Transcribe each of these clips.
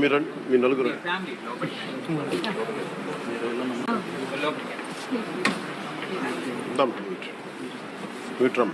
మీరు మీ నలుగురు ఫ్యామిలీ దమ్ మీట్రమ్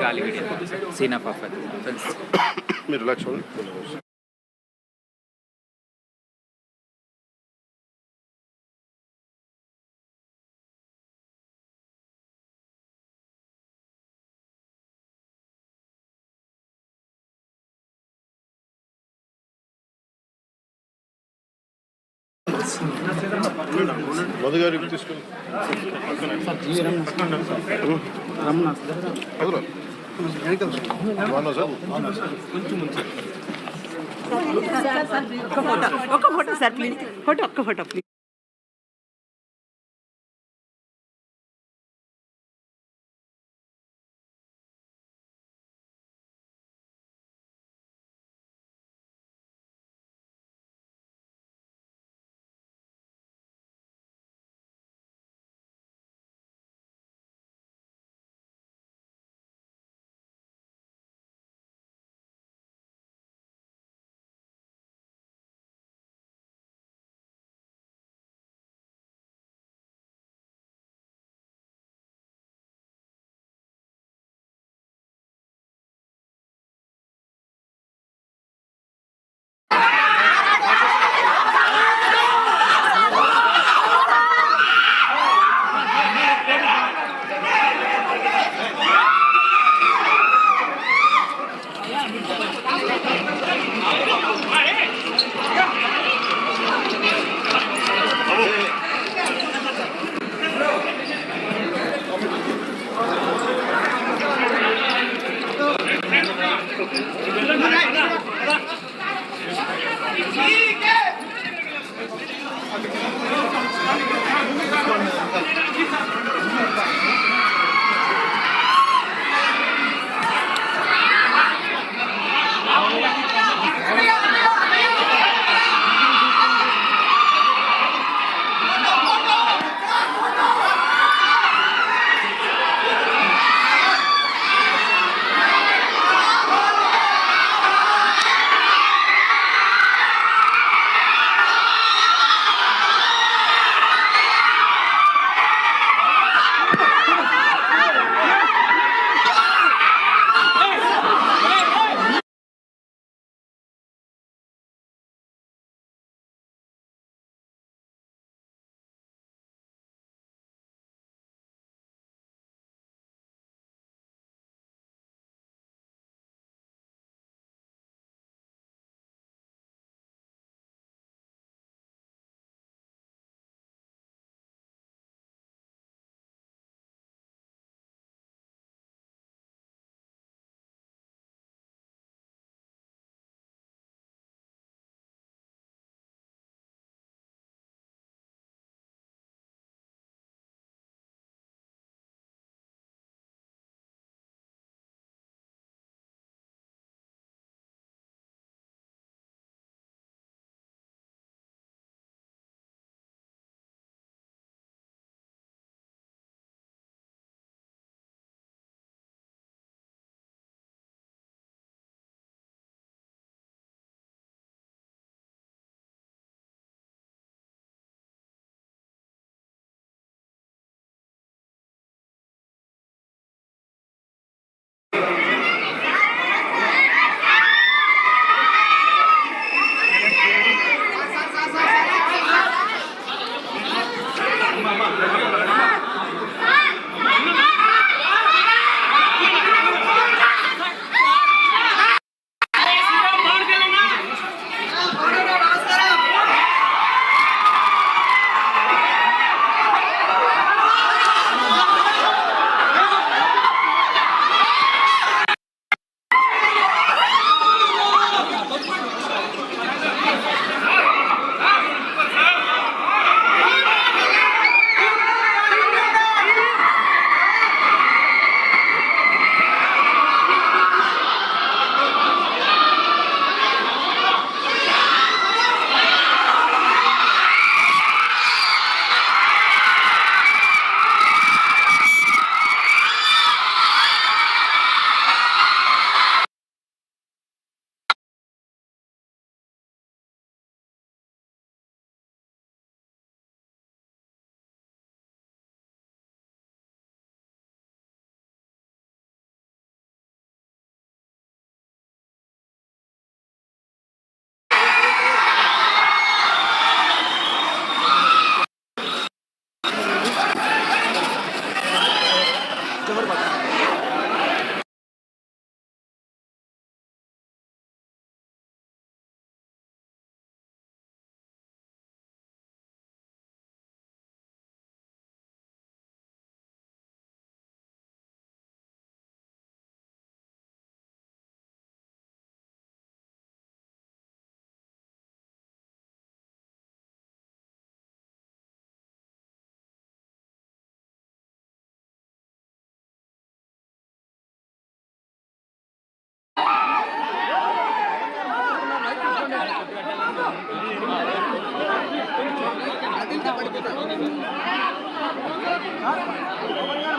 గాలి సీన్ ఆఫ్ మీరు రిలాక్స్ మధు తీసుకెళ్ళి అదురా ఒక ఫోటో ఒక ఫోటో సార్ ప్లీజ్ ఫోటో ఒక్క ఫోటో ప్లీజ్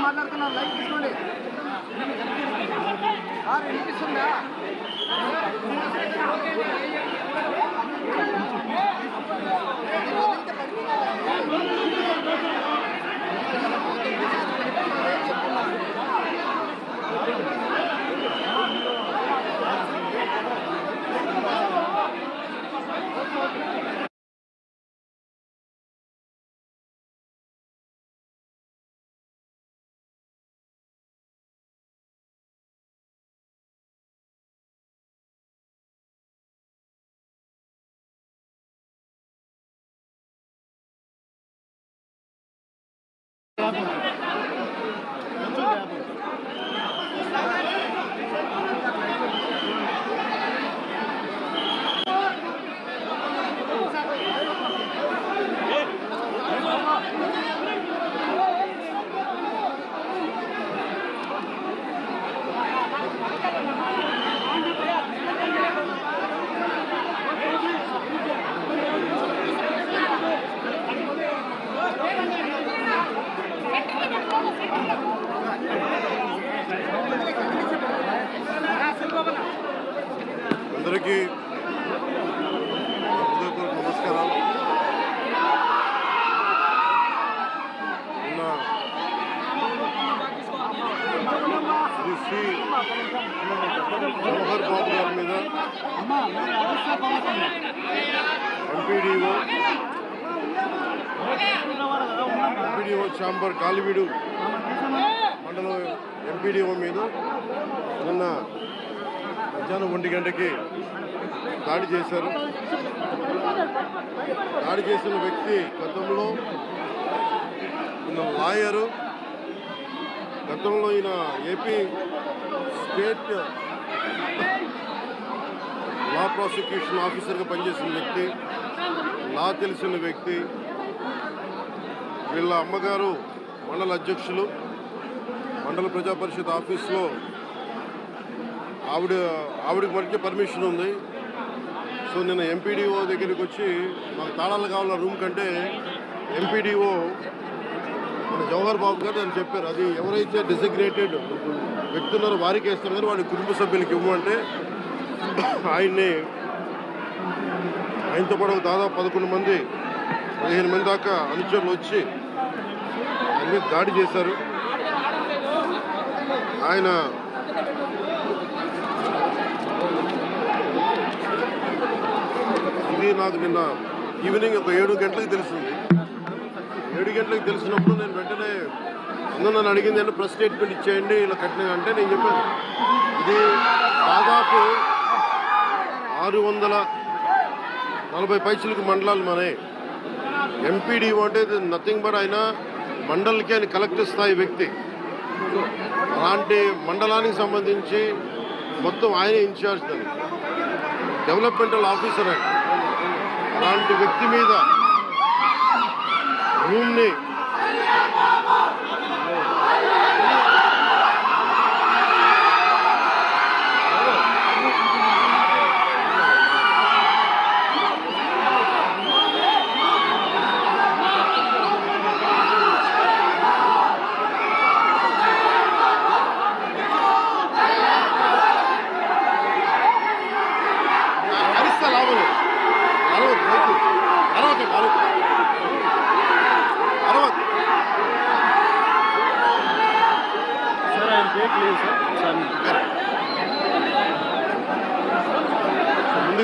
మాట్లాడుతున్నారు లైక్ తీసుకోండి సార్ వినిపిస్తుందా అందరికీ హృదయపూర్వక నమస్కారాలు అందరికీ శ్రీ శ్రీ జవహర్ బాబు గారి మీద ఎంపీడీఓ శాంబర్ ఛాంబర్ కాలివీడు మండలం ఎంపీడీఓ మీద నిన్న మధ్యాహ్నం ఒంటి గంటకి దాడి చేశారు. దాడి చేసిన వ్యక్తి గతంలో ఈయన లాయరు గతంలో ఈయన ఏపీ స్టేట్ లా ప్రాసిక్యూషన్ ఆఫీసర్గా పనిచేసిన వ్యక్తి లా తెలిసిన వ్యక్తి వీళ్ళ అమ్మగారు మండల అధ్యక్షులు మండల ప్రజా పరిషత్ ఆఫీస్లో ఆవిడ ఆవిడకి మరికి పర్మిషన్ ఉంది. సో నిన్న ఎంపీడీఓ దగ్గరికి వచ్చి మాకు తాళాలు కావాల రూమ్ కంటే ఎంపీడీఓ మన జవహర్ బాబు గారు అని చెప్పారు. అది ఎవరైతే డెసిగ్నేటెడ్ వ్యక్తి ఉన్నారో వారికి వేస్తారు కానీ వాడి కుటుంబ సభ్యులకి ఇవ్వమంటే ఆయన్ని ఆయనతో పాటు దాదాపు పదకొండు మంది పదిహేను మంది దాకా అనుచరులు వచ్చి మీద దాడి చేశారు. ఆయన ఇది నాకు నిన్న ఈవినింగ్ ఒక ఏడు గంటలకు తెలిసింది. ఏడు గంటలకు తెలిసినప్పుడు నేను వెంటనే అందరూ నన్ను అడిగింది అంటే ప్రెస్ స్టేట్మెంట్ ఇచ్చేయండి ఇలా కట్టిన అంటే నేను చెప్పాను. ఇది దాదాపు ఆరు వందల నలభై పైసలకు మండలాలు మనే ఎంపీడీ అంటే నథింగ్ బట్ ఆయన మండలికి అని కలెక్టర్ స్థాయి వ్యక్తి. అలాంటి మండలానికి సంబంధించి మొత్తం ఆయనే ఇన్ఛార్జ్ దాన్ని. డెవలప్మెంటల్ ఆఫీసర్ ఆయన. అలాంటి వ్యక్తి మీద రూమ్ని అరిస్తే లాభం లేదు. అరవద్దు వద్దు. అరవకండి అరవద్దు అరవద్దు సార్ ఆయన డేట్ లేదు సార్ సార్ ముందుగా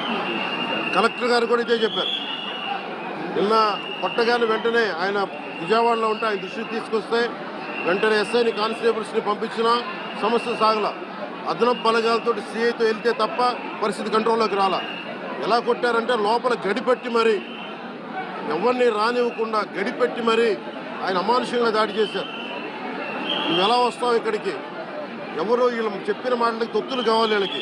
కలెక్టర్ గారు కూడా ఇదే చెప్పారు. నిన్న కొట్టగానే వెంటనే ఆయన విజయవాడలో ఉంటే ఆయన దృష్టికి తీసుకొస్తే వెంటనే ఎస్ఐని కానిస్టేబుల్స్ని పంపించినా సమస్య సాగల. అదనపు బలగాలతో సిఐతో వెళ్తే తప్ప పరిస్థితి కంట్రోల్లోకి రాలా. ఎలా కొట్టారంటే లోపల గడిపెట్టి మరి ఎవరిని రానివ్వకుండా గడిపెట్టి మరి ఆయన అమానుషంగా దాడి చేశారు. నువ్వు ఎలా వస్తావు ఇక్కడికి? ఎవరు వీళ్ళు చెప్పిన మాటలకి తొత్తులు కావాలి వీళ్ళకి.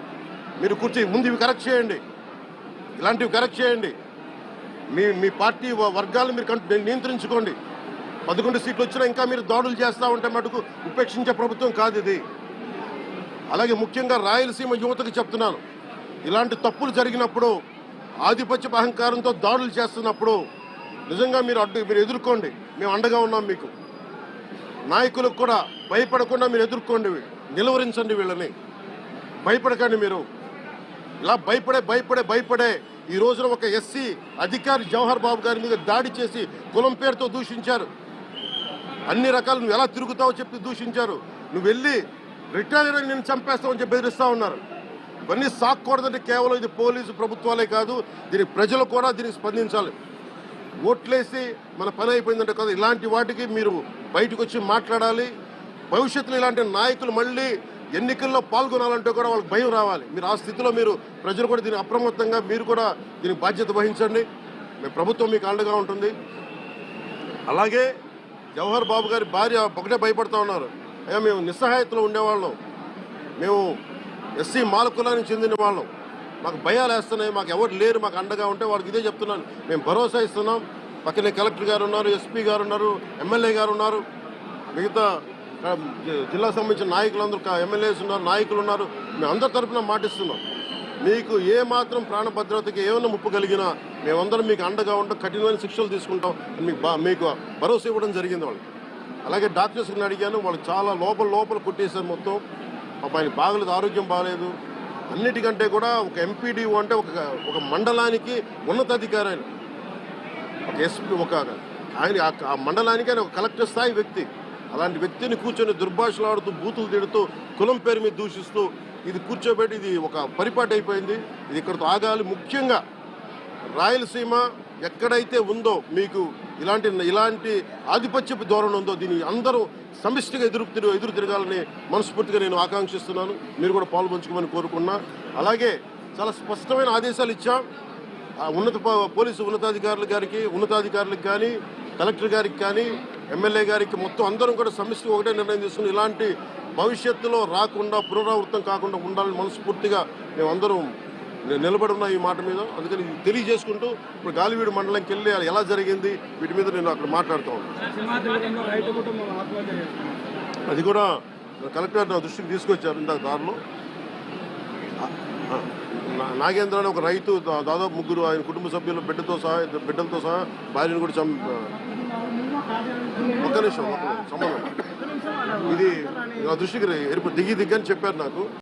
మీరు కూర్చొని ముందు ఇవి కరెక్ట్ చేయండి. ఇలాంటివి కరెక్ట్ చేయండి. మీ మీ పార్టీ వర్గాలు మీరు నియంత్రించుకోండి. పదకొండు సీట్లు వచ్చినా ఇంకా మీరు దాడులు చేస్తూ ఉంటే మటుకు ఉపేక్షించే ప్రభుత్వం కాదు ఇది. అలాగే ముఖ్యంగా రాయలసీమ యువతకు చెప్తున్నాను. ఇలాంటి తప్పులు జరిగినప్పుడు ఆధిపత్య అహంకారంతో దాడులు చేస్తున్నప్పుడు నిజంగా మీరు అడ్డు మీరు ఎదుర్కోండి. మేము అండగా ఉన్నాం మీకు. నాయకులకు కూడా భయపడకుండా మీరు ఎదుర్కోండి. నిలువరించండి వీళ్ళని. భయపడకండి మీరు. ఇలా భయపడే భయపడే భయపడే ఈ రోజున ఒక ఎస్సీ అధికారి జవహర్ బాబు గారి మీద దాడి చేసి కులం పేరుతో దూషించారు. అన్ని రకాలు నువ్వు ఎలా తిరుగుతావో చెప్పి దూషించారు. నువ్వు వెళ్ళి రిటైర్ నేను చంపేస్తావని చెప్పి బెదిరిస్తా ఉన్నారు. ఇవన్నీ సాక్కూడదంటే కేవలం ఇది పోలీసు ప్రభుత్వాలే కాదు దీనికి ప్రజలు కూడా దీనికి స్పందించాలి. ఓట్లేసి మన పని అయిపోయిందంటే కదా ఇలాంటి వాటికి మీరు బయటకు వచ్చి మాట్లాడాలి. భవిష్యత్తులో ఇలాంటి నాయకులు మళ్ళీ ఎన్నికల్లో పాల్గొనాలంటే కూడా వాళ్ళకి భయం రావాలి. మీరు ఆ స్థితిలో మీరు ప్రజలు కూడా దీని అప్రమత్తంగా మీరు కూడా దీనికి బాధ్యత వహించండి. మీ ప్రభుత్వం మీకు అండగా ఉంటుంది. అలాగే జవహర్ బాబు గారి భార్య ఒకటే భయపడతా ఉన్నారు. అయ్యా మేము నిస్సహాయతలో ఉండేవాళ్ళం. మేము ఎస్సీ మాలకులానికి చెందిన వాళ్ళం. మాకు భయాలు వేస్తున్నాయి. మాకు ఎవరు లేరు. మాకు అండగా ఉంటే వాళ్ళకి ఇదే చెప్తున్నాను. మేము భరోసా ఇస్తున్నాం. పక్కనే కలెక్టర్ గారు ఉన్నారు ఎస్పీ గారు ఉన్నారు ఎమ్మెల్యే గారు ఉన్నారు. మిగతా జిల్లాకు సంబంధించిన నాయకులందరూ ఎమ్మెల్యేస్ ఉన్నారు నాయకులు ఉన్నారు. మేము అందరి తరఫున మాటిస్తున్నాం. మీకు ఏ మాత్రం ప్రాణ భద్రతకి ఏమైనా ముప్పు కలిగినా మేమందరం మీకు అండగా ఉంటాం కఠినమైన శిక్షలు తీసుకుంటాం. మీకు బా- మీకు భరోసా ఇవ్వడం జరిగింది వాళ్ళకి. అలాగే డాక్టర్స్ని అడిగాను వాళ్ళు చాలా లోపల లోపల కుట్టేశారు మొత్తం. పాపం బాగలేదు ఆరోగ్యం బాగలేదు. అన్నిటికంటే కూడా ఒక ఎంపీడీఓ అంటే ఒక ఒక మండలానికి ఉన్నతాధికారి ఆయన. ఒక ఎస్పీ ఒక ఆయన ఆ- ఆ మండలానికి ఆయన ఒక కలెక్టర్ స్థాయి వ్యక్తి. అలాంటి వ్యక్తిని కూర్చొని దుర్భాషలాడుతూ బూతులు తిడుతూ కులం పేరు మీద దూషిస్తూ ఇది కూర్చోబెట్టి ఇది ఒక పరిపాటి అయిపోయింది. ఇది ఇక్కడతో ఆగాలి. ముఖ్యంగా రాయలసీమ ఎక్కడైతే ఉందో మీకు ఇలాంటి ఇలాంటి ఆధిపత్యపు ధోరణి ఉందో దీన్ని అందరూ సమిష్టిగా ఎదురు ఎదురు తిరగాలని మనస్ఫూర్తిగా నేను ఆకాంక్షిస్తున్నాను. మీరు కూడా పాల్పంచుకోమని కోరుకున్నా. అలాగే చాలా స్పష్టమైన ఆదేశాలు ఇచ్చాం. ఆ ఉన్నత పోలీసు ఉన్నతాధికారుల గారికి ఉన్నతాధికారులకు కానీ కలెక్టర్ గారికి కానీ ఎమ్మెల్యే గారికి మొత్తం అందరం కూడా సమిష్టి ఒకటే నిర్ణయం తీసుకుని ఇలాంటి భవిష్యత్తులో రాకుండా పునరావృతం కాకుండా ఉండాలని మనస్ఫూర్తిగా మేమందరం నిలబడి ఉన్న ఈ మాట మీద. అందుకని తెలియజేసుకుంటూ ఇప్పుడు గాలివీడు మండలంకి వెళ్ళి అది ఎలా జరిగింది వీటి మీద నేను అక్కడ మాట్లాడుతూ ఉన్నాను. అది కూడా కలెక్టర్ నా దృష్టికి తీసుకొచ్చారు ఇందాక దారిలో. నాగేంద్ర అనే ఒక రైతు దాదాపు ముగ్గురు ఆయన కుటుంబ సభ్యులు బిడ్డతో సహా బిడ్డలతో సహా భార్యను కూడా చంప ఒక్క నిమిషం ఒక్క నిమిషం సంబంధం. ఇది నా దృష్టికి ఎరుపు దిగి దిగ్గని చెప్పారు నాకు.